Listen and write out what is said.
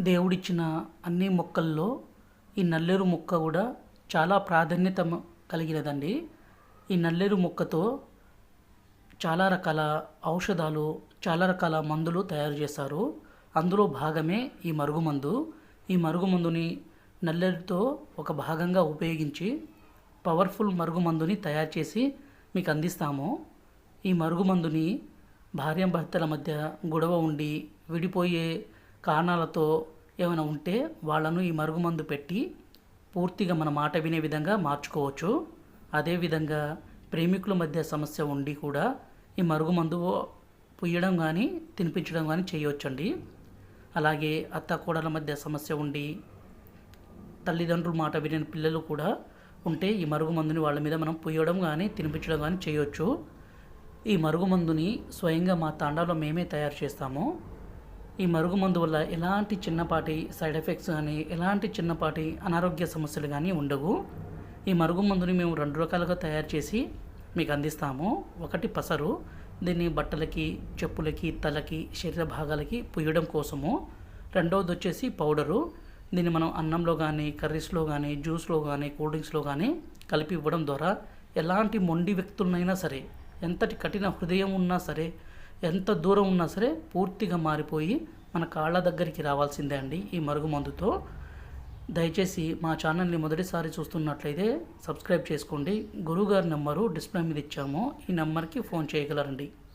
దేవుడిచ్చిన అన్ని మొక్కల్లో ఈ నల్లేరు మొక్క కూడా చాలా ప్రాధాన్యత కలిగినదండి. ఈ నల్లేరు మొక్కతో చాలా రకాల ఔషధాలు చాలా రకాల మందులు తయారు చేస్తారు అందులో భాగమే ఈ మరుగుమందు. ఈ మరుగుమందుని నల్లేరుతో ఒక భాగంగా ఉపయోగించి పవర్ఫుల్ మరుగుమందుని తయారు చేసి మీకు అందిస్తాము. ఈ మరుగుమందుని భార్యాభర్తల మధ్య గొడవ ఉండి విడిపోయే కారణాలతో ఏమైనా ఉంటే వాళ్ళను ఈ మరుగుమందు పెట్టి పూర్తిగా మన మాట వినే విధంగా మార్చుకోవచ్చు. అదేవిధంగా ప్రేమికుల మధ్య సమస్య ఉండి కూడా ఈ మరుగుమందు పుయ్యడం కానీ తినిపించడం కానీ చేయవచ్చండి అలాగే అత్త కోడల మధ్య సమస్య ఉండి తల్లిదండ్రుల మాట వినని పిల్లలు కూడా ఉంటే ఈ మరుగుమందుని వాళ్ళ మీద మనం పుయ్యడం కానీ తినిపించడం కానీ చేయొచ్చు. ఈ మరుగుమందుని స్వయంగా మా తాండాలో మేమే తయారు చేస్తాము. ఈ మరుగుమందు వల్ల ఎలాంటి చిన్నపాటి సైడ్ ఎఫెక్ట్స్ కానీ ఎలాంటి చిన్నపాటి అనారోగ్య సమస్యలు కానీ ఉండవు. ఈ మరుగుమందుని మేము రెండు రకాలుగా తయారు చేసి మీకు అందిస్తాము. ఒకటి పసరు దీన్ని బట్టలకి చెప్పులకి తలకి శరీర భాగాలకి పుయ్యడం కోసము. రెండవది వచ్చేసి పౌడరు. దీన్ని మనం అన్నంలో కానీ కర్రీస్లో కానీ జ్యూస్లో కానీ కూల్ డ్రింక్స్లో కానీ కలిపి ఇవ్వడం ద్వారా ఎలాంటి మొండి వ్యక్తులనైనా సరే ఎంతటి కఠిన హృదయం ఉన్నా సరే ఎంత దూరం ఉన్నా సరే పూర్తిగా మారిపోయి మన కాళ్ళ దగ్గరికి రావాల్సిందే అండి ఈ మరుగుమందుతో దయచేసి మా ఛానల్ని మొదటిసారి చూస్తున్నట్లయితే సబ్స్క్రైబ్ చేసుకోండి. గురువుగారి నెంబరు డిస్ప్లే మీద ఇచ్చాము. ఈ నెంబర్కి ఫోన్ చేయగలరండి.